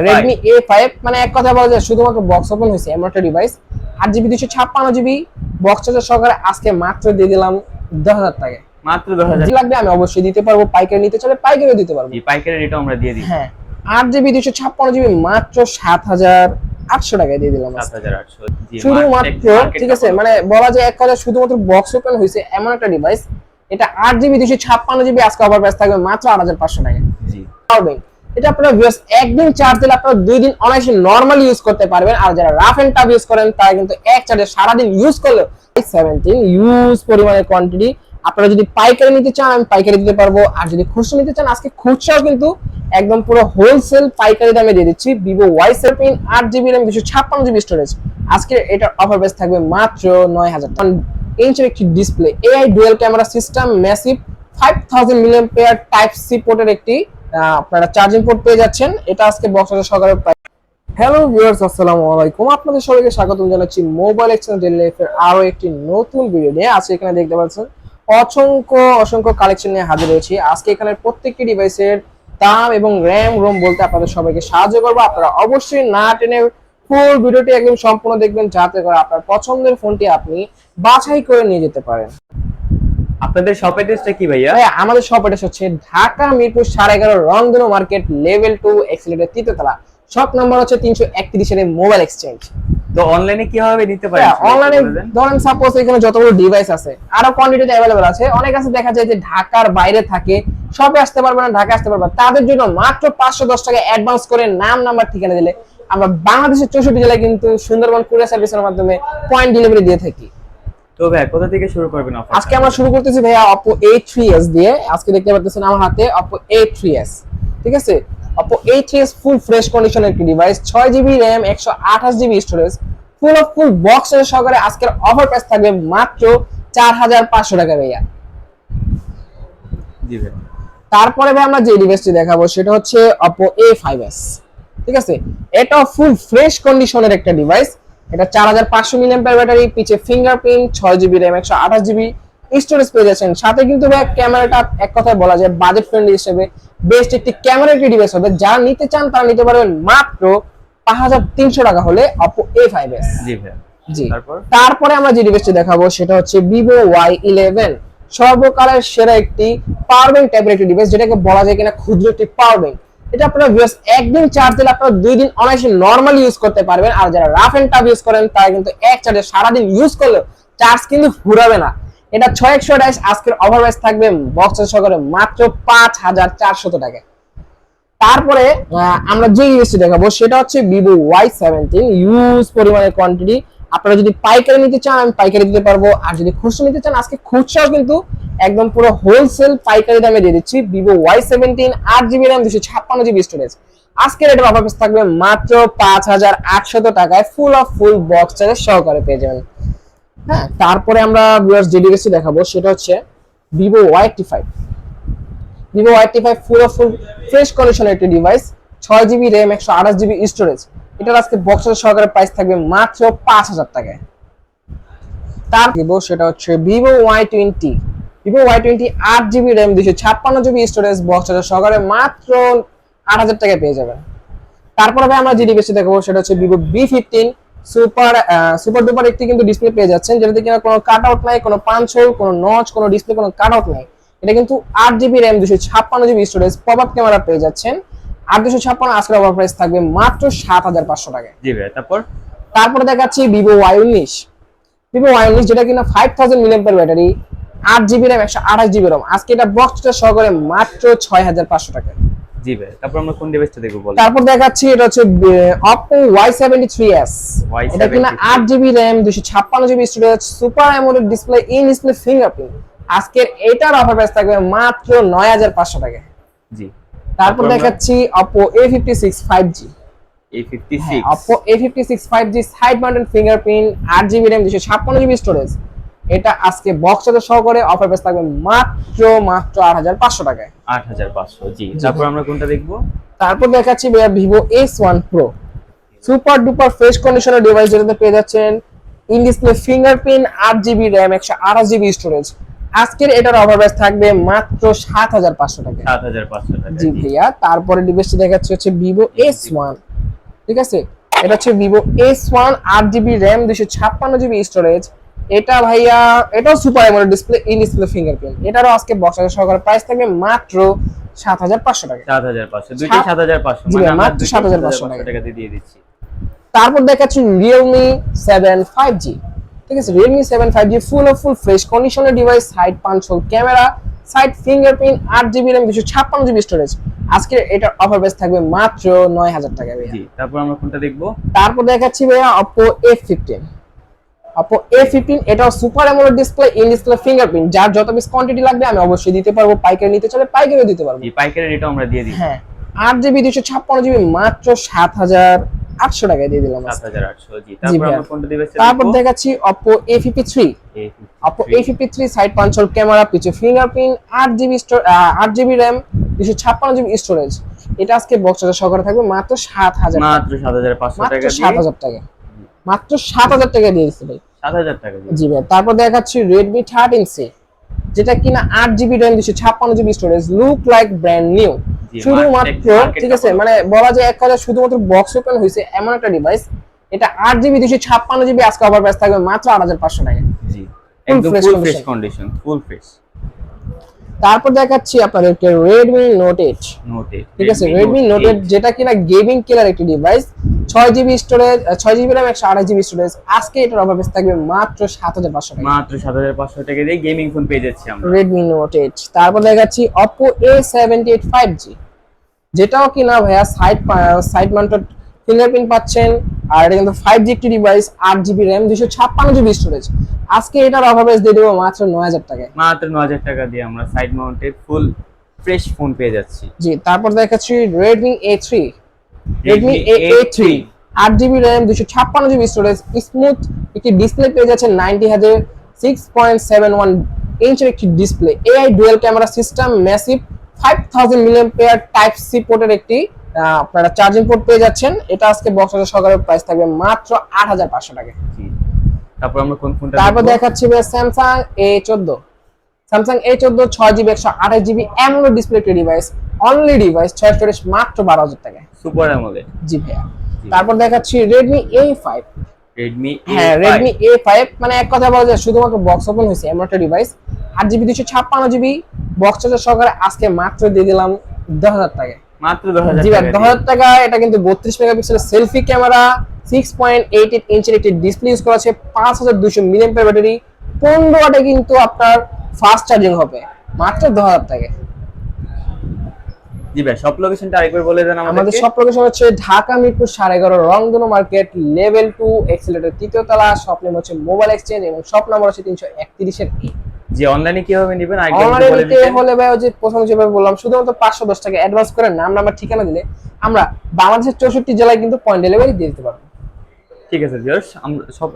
Redmi A five মানে এক কথা বলা যায় শুধুমাত্র বক্স ওপেন হয়েছে এমন একটা ডিভাইস আট জিবি দুশো ছাপ্পান্ন জিবি বক্স চার্জার সহকারে আজকে মাত্র দিয়ে দিলাম দশ হাজার টাকায় মাত্র দশ হাজার। লাগবে আমি অবশ্যই দিতে পারব পাইকারি নিতে চলে পাইকারিও দিতে পারব। পাইকারি রেটও আমরা দিয়ে দিই। হ্যাঁ আট জিবি দুশো ছাপ্পান্ন জিবি মাত্র সাত হাজার আটশো টাকায় দিয়ে দিলাম শুধুমাত্র ঠিক আছে মানে বলা যায় এক কথা শুধুমাত্র বক্স ওপেন হয়েছে এমন একটা ডিভাইস এটা আট জিবি দুশো ছাপ্পান্ন জিবি আজকে অফার প্রাইস থাকবে মাত্র আট হাজার পাঁচশো টাকা জি। পারবেন এটা আপনারা ভিউয়ার্স একদিন চার্জ দিলে আপনারা দুই দিন অনায়াসে নরমালি ইউজ করতে পারবেন। আর যারা রাফ এন্ড টাফ ইউজ করেন, তারা কিন্তু এক চার্জে সারাদিন ইউজ করলে সেভেন্টিন ইউজ পরিমাণের কোয়ান্টিটি আপনারা যদি পাইকারি নিতে চান, আমি পাইকারি দিতে পারব। আর যদি খুচরো নিতে চান, আজকে খুচরাও কিন্তু একদম পুরো হোলসেল পাইকারি দামে দিয়ে দিচ্ছি। ভিভো ওয়াই সেভেন্টিন আট জিবি র্যাম দুশো ছাপ্পান্ন জিবি স্টোরেজ আজকে এটার অফার প্রাইস থাকবে মাত্র নয় হাজার ইঞ্চের একটি display AI dual camera system massive five thousand million pair type C পোর্টের একটি আপনারা চার্জিং পোর্ট পেয়ে যাচ্ছেন। এটা আজকে বক্সের সহকারে প্রাইস হ্যালো ভিউয়ার্স আসসালামু আলাইকুম। আপনাদের সবাইকে স্বাগতম জানাচ্ছি মোবাইল এক্সচেঞ্জ ডেলি লাইফের আরও একটি নতুন ভিডিও নিয়ে। আজকে এখানে দেখতে পাচ্ছেন, অসংখ্য অসংখ্য কালেকশন নিয়ে হাজির হয়েছি। আজকে এখানে প্রত্যেকটি ডিভাইসের দাম এবং র্যাম রোম বলতে আপনাদের সবাইকে সাহায্য করব। আপনারা অবশ্যই না টেনে ফুল ভিডিওটি একদম সম্পূর্ণ দেখবেন। যাতে করে আপনার পছন্দের ফোনটি আপনি বাছাই করে নিয়ে যেতে পারেন। আপনাদের শপ অ্যাড্রেসটা কি ভাইয়া? ভাই আমাদের শপ অ্যাড্রেস হচ্ছে ঢাকা মিরপুর সাড়ে এগারো রংধনু মার্কেট লেভেল টু এক্সিলেটের তৃতীয়তলা শপ নাম্বার হচ্ছে তিনশো একত্রিশের মোবাইল এক্সচেঞ্জ তো অনলাইনে কীভাবে নিতে পারি অনলাইনে ধরেন সাপোজ এখানে যতগুলো ডিভাইস আছে আরও কোয়ান্টিটিতে অ্যাভেলেবল আছে। অনেক আছে দেখা যায় যে ঢাকার বাইরে থাকে শপে আসতে পারবে না ঢাকা আসতে পারবে তাদের জন্য মাত্র পাঁচশো দশ টাকা অ্যাডভান্স করে নাম নাম্বার ঠিকানা দিলে আমরা বাংলাদেশের চৌষট্টি জেলায় কিন্তু সুন্দরবন কুরিয়ার সার্ভিসের মাধ্যমে পয়েন্ট ডেলিভারি দিয়ে থাকি। তো ভাইয়া কোথা থেকে শুরু করবেন অফার আজকে আমরা শুরু করতেছি ভাইয়া Oppo A3s দিয়ে। আজকে দেখতে পাচ্ছেন আমার হাতে Oppo A3s ঠিক আছে? Oppo A3s ফুল ফ্রেশ কন্ডিশনের একটি ডিভাইস ছয় জিবি র্যাম একশো আঠাশ GB storage full of full বক্সের সহকারে আজকের অফার প্রাইস থাকবে মাত্র চার হাজার পাঁচশো টাকা ভাইয়া। জি ভাই। তারপরে ভাই আমরা যে ডিভাইসটি দেখাবো সেটা হচ্ছে Oppo A5s ঠিক আছে? এটা ফুল ফ্রেশ কন্ডিশনের একটা ডিভাইস এটা চার হাজার পাঁচশো মিলিয়ন ব্যাটারি পিছে ফিঙ্গারপ্রিন্ট ছয় জিবি র্যাম একশো আঠাশ জিবি স্টোরেজ পেয়ে যাচ্ছেন। সাথে কিন্তু ভাই ক্যামেরাটা এক কথায় বলা যায় বাজেট ফ্রেন্ডলি হিসেবে বেস্ট একটি ক্যামেরা একটি ডিভাইস হবে। যা নিতে চান তারা নিতে পারবেন মাত্র পাঁচ হাজার তিনশো টাকা হলে Oppo A5s জি ভাইয়া। জি। তারপর? তারপরে আমরা যে ডিভাইসটি দেখাবো সেটা হচ্ছে ভিভো ওয়াই ইলেভেন সর্বকালের সেরা একটি পাওয়ার ব্যাংক টাইপের একটি ডিভাইস যেটাকে বলা যায় কিনা ক্ষুদ্র একটি পাওয়ার ব্যাংক এটা আপনারা ভিউয়ার্স একদিন চার্জ দিলে আপনারা দুই দিন অনায়াসে নর্মালি ইউজ করতে পারবেন। আর যারা রাফ এন্ড টাফ ইউজ করেন, তারা কিন্তু এক চার্জে সারাদিন ইউজ করলে চার্জ কিন্তু ফুরাবে না। এটা ছয় একশো আঠাশ, আজকের ওভার প্রাইস থাকবে বক্সের সহকারে মাত্র পাঁচ হাজার চারশত টাকায় তারপরে আমরা যে ইউএসটি দেখাবো, সেটা হচ্ছে ভিভো ওয়াই সেভেন্টিন ইউজ পরিমাণের কোয়ান্টিটি আপনারা যদি পাইকারি নিতে চান আমি পাইকারি দিতে পারব। আর যদি খুচরো নিতে চান, আজকে খুচরাও কিন্তু একদম পুরো হোলসেল পাইকারি দামে দিয়ে দিচ্ছি। ভিভো ওয়াই সেভেন্টিন আট জিবি র্যাম দুশো ছাপ্পান্ন জিবি স্টোরেজ আজকের এটা অফার প্রাইস থাকবে মাত্র পাঁচ হাজার আটশত টাকায়। ফুল অফ ফুল বক্স চার্জের সহকারে পেয়ে যাবেন। হ্যাঁ তারপরে আমরা ভিউয়ার্স যে ডিভাইসটি দেখাবো, সেটা হচ্ছে Vivo Y eighty five Vivo Y YT five full of full fresh কন্ডিশনের একটি ডিভাইস ছয় জিবি র্যাম একশো আঠাশ জিবি স্টোরেজ এটার আজকে বক্সের সহকারে প্রাইস থাকবে মাত্র পাঁচ হাজার টাকায়। তার ভিভো সেটা হচ্ছে Vivo Y twenty Vivo Y twenty আট জিবি র্যাম দুশো ছাপ্পান্ন জিবি স্টোরেজ বক্সের সহকারে মাত্র আট হাজার টাকায় পেয়ে যাবেন। তারপরে ভাই আমরা যে ডিভাইসটি দেখাবো সেটা হচ্ছে Vivo B fifteen super super duper একটি কিন্তু ডিসপ্লে পেয়ে যাচ্ছেন যেটাতে কিনা কোনো কাট আউট নাই কোনো পাঞ্চ হোল কোনো নচ কোনো ডিসপ্লে কোনো কাট আউট নাই। এটা কিন্তু আট জিবি র্যাম দুশো ছাপ্পান্ন GB storage pop up camera পেয়ে যাচ্ছেন। আর দুশো ছাপ্পান্ন আজকের ওভার প্রাইস থাকবে মাত্র সাত হাজার পাঁচশো টাকায়। জি ভাইয়া তারপর? তারপরে দেখাচ্ছি ভিভো ওয়াই উনিশ ভিভো ওয়াই উনিশ যেটা কিনা ফাইভ থাউজেন্ড মিলিয়ন ব্যাটারি আট জিবি র্যাম একশো আঠাশ জিবি রম আজকে এটা বক্সটা সহকারে মাত্র ছয় হাজার পাঁচশো টাকা। জি ভাইয়া তারপর আমরা কোন ডিভাইসটা দেখব বলেন? তারপর দেখাচ্ছি এটা হচ্ছে Oppo Y seventy three S Y73 এটা কিনা GB GB storage super AMOLED display in display fingerprint আজকের এটার অফার প্রাইস থাকবে মাত্র নয় হাজার পাঁচশো টাকা। জি। তারপর দেখাচ্ছি six Oppo A fifty six five G side mountain fingerprint আট জিবি র্যাম দুশো ছাপ্পান্ন জিবি স্টোরেজ এটা আজকে বক্স সহকারে অফার প্রাইস থাকবে মাত্র মাত্র আট হাজার পাঁচশো টাকায়। আট হাজার পাঁচশো জি। তারপর আমরা কোনটা দেখব? তারপর দেখাচ্ছি ভাইয়া Vivo S one pro super duper fresh কন্ডিশনের ডিভাইস যেটাতে পেয়ে যাচ্ছেন ইন ডিসপ্লে ফিঙ্গারপ্রিন্ট আট জিবি র্যাম একশো আঠাশ জিবি স্টোরেজ আজকের এটার অফার প্রাইস থাকবে মাত্র সাত হাজার পাঁচশো টাকা সাত হাজার পাঁচশো টাকা জি ভাইয়া তারপরে ডিভাইসটি দেখাচ্ছে হচ্ছে ভিভো এস ওয়ান ঠিক আছে? এটা হচ্ছে ভিভো এস ওয়ান আট জিবি র্যাম দুশো ছাপ্পান্ন জিবি স্টোরেজ এটা ভাইয়া এটাও super AMOLED display in display fingerprint এটারও আজকে বক্স সহকারে প্রাইস থাকবে মাত্র সাত হাজার পাঁচশো টাকা। সাত হাজার পাঁচশো দুইটাই সাত- সাত হাজার পাঁচশো মানে মাত্র 7,500 টাকা। টাকা দিয়ে দিচ্ছি। তারপর দেখাচ্ছি রিয়েলমি সেভেন ফাইভ জি ঠিক আছে Realme seven five G full of full fresh কন্ডিশনের device side punch hole camera side fingerprint আট জিবি র্যাম দুশো ছাপ্পান্ন জিবি স্টোরেজ আজকে এটার অফার প্রাইস থাকবে মাত্র নয় হাজার টাকা ভাইয়া। তারপর আমরা কোনটা দেখব? তারপর দেখাচ্ছি ভাইয়া Oppo A15 Oppo A15 এটাও super AMOLED display in display fingerprint যার যত পিস কোয়ান্টিটি লাগবে আমি অবশ্যই দিতে পারব পাইকারি নিতে চলে পাইকারিও দিতে পারব। পাইকারি রেটও আমরা দিয়ে দিই হ্যাঁ আট জিবি দুশো ছাপ্পান্ন জিবি মাত্র সাত হাজার আটশো টাকায় দিয়ে দিলাম তারপর ভাইয়া। আমরা কোনটা দিবে তারপর দেখাচ্ছি Oppo A53 Oppo A53 side punch hole camera পিছু ফিঙ্গারপ্রিন্ট আট জিবি স্টোর আট জিবি র্যাম দুশো ছাপ্পান্ন জিবি স্টোরেজ এটা আজকে বক্সটা সহকারে থাকবে মাত্র সাত হাজার মাত্র সাত হাজার পাঁচশো টাকা সাত হাজার টাকা। মাত্র সাত হাজার টাকা দিয়ে দিচ্ছে ভাই। সাত হাজার টাকা জি ভাই তারপর দেখাচ্ছি রেডমি থার্টিন সি যেটা কিনা আট জিবি র্যাম দুশো ছাপ্পান্ন GB storage look like brand new শুধুমাত্র ঠিক আছে মানে বলা যায় এক কথা শুধুমাত্র বক্স ওপেন হয়েছে এমন একটা ডিভাইস এটা আট জিবি দুশো ছাপ্পান্ন জিবি আজকে অফার প্রাইস থাকবে মাত্র আট হাজার পাঁচশো টাকা। জি একদম full fresh condition full fresh তারপর দেখাচ্ছি আপনাদেরকে Redmi Note eight Note eight ঠিক আছে? রেডমি নোট এইট যেটা কিনা গেমিং কিলার একটি ডিভাইস ছয় জিবি স্টোরেজ ছয় জিবি র্যাম একশো আঠাশ জিবি স্টোরেজ আজকে এটার অফার প্রাইস থাকবে মাত্র সাত হাজার পাঁচশো টাকা। মাত্র সাত হাজার পাঁচশো টাকা দিয়ে গেমিং ফোন পেয়ে যাচ্ছি আমরা। রেডমি নোট এইট তারপর দেখাচ্ছি Oppo A seventy eight five G যেটাও কিনা ভাইয়া সাইড সাইড মাউন্টেড ফিঙ্গারপ্রিন্ট পাচ্ছেন। আর এটা কিন্তু ফাইভ জি একটি ডিভাইস আট জিবি র্যাম দুশো ছাপ্পান্ন জিবি স্টোরেজ আজকে এটার অফার প্রাইস দিয়ে দেবো মাত্র নয় হাজার টাকায়। মাত্র ন হাজার টাকা দিয়ে আমরা side mounted full fresh phone পেয়ে যাচ্ছি। জি তারপর দেখাচ্ছি Redmi A three Redmi A three আট জিবি র্যাম দুশো ছাপ্পান্ন জিবি স্টোরেজ স্মুথ একটি ডিসপ্লে পেয়ে যাচ্ছে নাইনটি হাজার সিক্স পয়েন্ট সেভেন ওয়ান ইঞ্চের একটি display AI dual camera system massive five thousand milliampere type C পোর্টের একটি আপনারা চার্জিং পোর্ট পেয়ে যাচ্ছেন। এটা আজকে বক্সের সহকারে প্রাইস থাকবে মাত্র আট হাজার পাঁচশো টাকা। তারপর আমরা কোন ফোনটা তারপর? দেখাচ্ছি স্যামসাং এ চোদ্দ। স্যামসাং এ চোদ্দ ছয় জিবি একশো আঠাশ জিবি এমন ডিসপ্লে ডিভাইস অনলি ডিভাইস ছয় স্টোরেজ মাত্র বারো হাজার টাকায় সুপার অ্যামোলেড জি ভাইয়া। তারপর দেখাচ্ছি রেডমি এ ফাইভ রেডমি হ্যাঁ রেডমি এ ফাইভ মানে এক কথা বলা যায় শুধুমাত্র বক্স ওপেন হয়েছে এমন একটা ডিভাইস আট জিবি দুশো ছাপ্পান্ন জিবি বক্স চার্জার সহকারে আজকে মাত্র দিয়ে দিলাম দশ হাজার টাকায় মাত্র দশ হাজার জি ভাই টাকা টাকা এটা কিন্তু বত্রিশ মেগাপিক্সেলের selfie camera six point eight eight ইঞ্চের একটি ডিসপ্লে ইউজ করা আছে পাঁচ হাজার দুশো মিলিয়ন ব্যাটারি পনেরো ওয়াটে কিন্তু আপনার ফাস্ট চার্জিং হবে মাত্র দশ হাজার টাকায় জি ভাই সব লোকেশনটা আরেকবার বলে দেন আমাদের আমাদের সব লোকেশন হচ্ছে ঢাকা মিরপুর সাড়ে এগারো Rongdhonu market level two escalator তৃতীয় তলা শপ নেম হচ্ছে মোবাইল এক্সচেঞ্জ এবং শপ নাম্বার হচ্ছে তিনশো একত্রিশের জি অনলাইনে কীভাবে নেবেন অনলাইনে নিতে হলে ভাই ওই যে প্রথম যেভাবে বললাম শুধুমাত্র পাঁচশো দশ টাকা অ্যাডভান্স করে নাম নাম্বার ঠিকানা দিলে আমরা বাংলাদেশের চৌষট্টি জেলায় কিন্তু পয়েন্ট ডেলিভারি দিয়ে দিতে পারব। ঠিক আছে ভিউয়ার্স আমরা সব